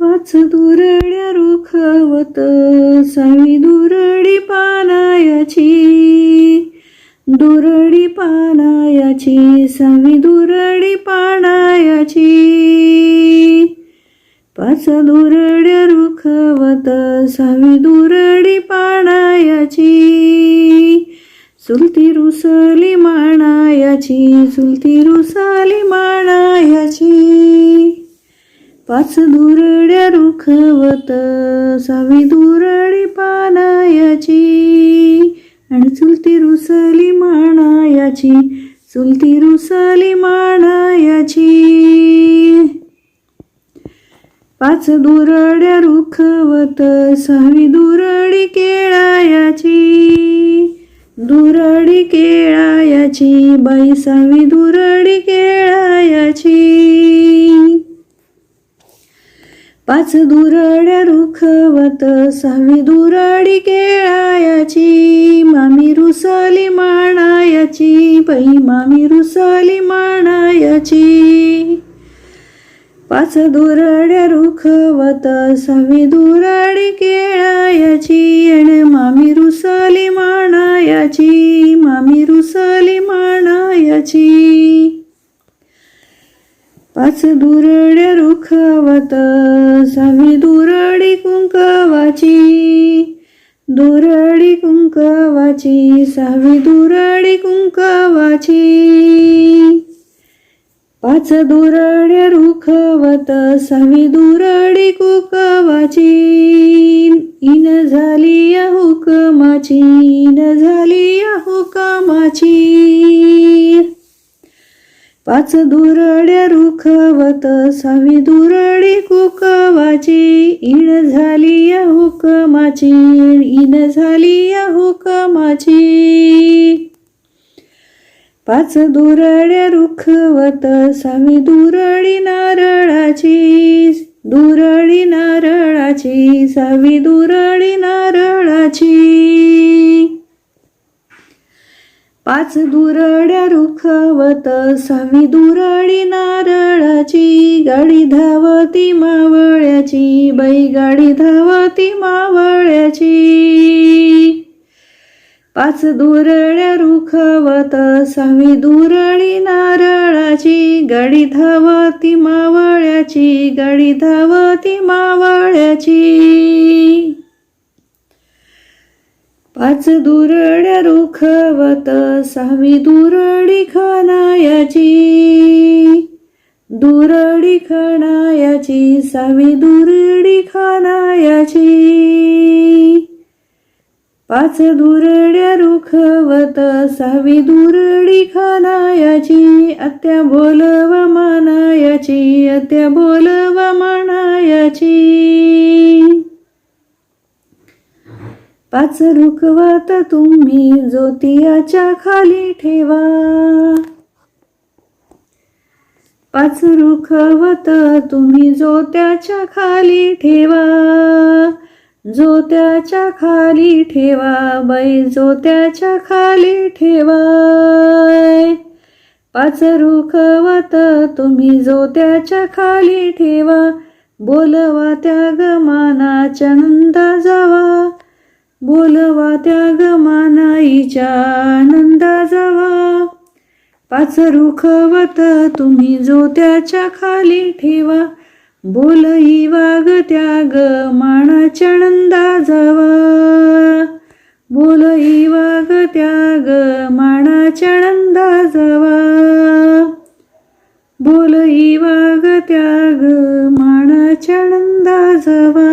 पाच दुरड्या रुखवत सावी दुरडी पानायाची. दुरडी पानायाची सावी दुरडी पानायाची. पाच दुरड्या रुखवत सावी दुरडी पानायाची. सुलती रुसली माणायाची सुलती रुसाली माणायाची पाच दुरड्या रुखवत सावी दुरडी पानायाची. आणि चुलती रुसली मानायाची चुलती रुसली मानायाची. पाच दुरड्या रुखवत सहावी दुरडी केळायाची. दुरडी केळायाची बाई सहावी दुरडी केळायाची. पाच दुरड्या रुखवत सहावी दुरडी केळायाची मामी रुसली माणायाची पै मामी रुसली माणायाची पाच दुरड्या रुखवत सहावी दुराडी केळायाची आणि मामी रुसली माणायाची मामी रुसली माणा पाच दुरड्या रुखावत सहावी दुरडी कुंकवाची. दुरडी कुंकवाची सहावी दुरडी कुंकवाची. पाच दुरड्या रुखवत सहावी दुरडी कुकवाची. इन झाली या हुकमाची इन झाली या हुकमाची. पाच दुरड्या रुखवत सहावी दुरडी कुकवाची. इण झाली या हुकमाची इन झाली या हुकमाची. पाच दुरड्या रुखवत सावी दुरडी नारळाची. दुरळी नारळाची सावी दुरळी नारळाची. पाच दुरड्या रुखवत सावी दुरडी नारळाची गाडी धावती मावळ्याची बैगाडी गाडी धावती मावळ्याची. पाच दुरड्या रुखवत सहावी दुरळी नारळाची गाडी धावती मावळ्याची गाडी धावती मावळ्याची. पाच दुरड्या रुखवत सहावी दुरडी खानायाची दुरडी खानायाची सहावी दुरडी खानायाची पाच दुरड्या रुखवत सहावी दुरडी खानायाची आत्या बोलव मानायाची अत्या बोलव मानायाची. पाच रुखवत तुम्ही ज्योतियाच्या खाली ठेवा. पाच रुखवत तुम्ही जोत्याच्या खाली ठेवा. जोत्याच्या खाली ठेवा बाई जोत्याच्या खाली ठेवा. पाच रुखवत तुम्ही जोत्याच्या खाली ठेवा. बोलवा त्या गमानाच्या नंदा जावा. बोलवा त्या गमानाईच्या आनंदा जावा पाच रुखवत तुम्ही जो त्याच्याखाली ठेवा. बोलई वाग त्याग मानाच्या नंदा जावा बोलई वाग त्याग मानाच्या नंदा जावा बोलई वाग त्याग मानाच्या नंदा जावा